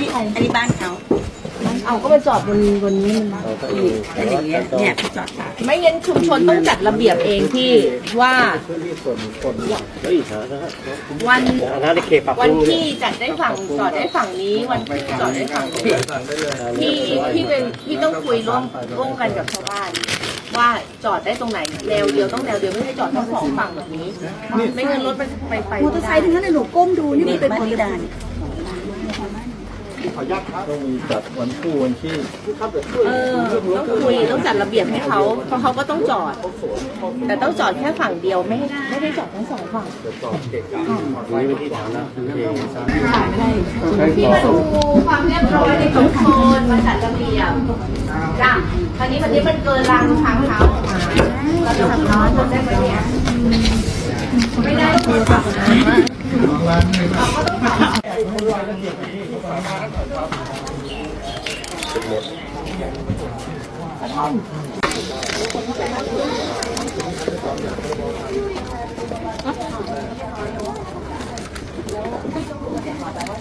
นี้อันนี้บ้านเขาเอาก็ไปจอดบนบนนี้มันนี่เป็นอย่างเงี้ยเนี่ยจอดค่ะไม่งั้นชุมชนต้องจัดระเบียบเองที่ว่าวันวันที่จัดได้ฝั่งจอดได้ฝั่งนี้ วันที่จอดได้ฝั่งนี้พี่พี่เป็นพี่ต้องคุยร่วมร่วมกันกับชาวบ้าน ว่าจอดได้ตรงไหนแนวเดียวต้องแนวเดียวไม่ให้จอดทั้งสองฝั่งแบบนี้ ไม่งั้นรถมันไปไปมอเตอร์ไซค์ทั้งนั้นเลยหนูก้มดูนี่มันเป็นคนดาน ต้องมีจัดวันคู่วันที่เออต้องคุยต้องจัดระเบียบให้เขาเพราะเขาก็ต้องจอด แต่ต้องจอดแค่ฝั่งเดียวไม่ให้ไม่ได้จอดทั้งสองฝั่งนี่เป็นที่สาธารณะโอเคมาดูความเรียบร้อยในชุมชนมาจัดระเบียบจ้ะคราวนี้วันนี้มันเกินรางทางเท้าออกมาเราจะทำน้อยคนได้ไหมเนี่ยไม่ได้ต้อ งปรับนะ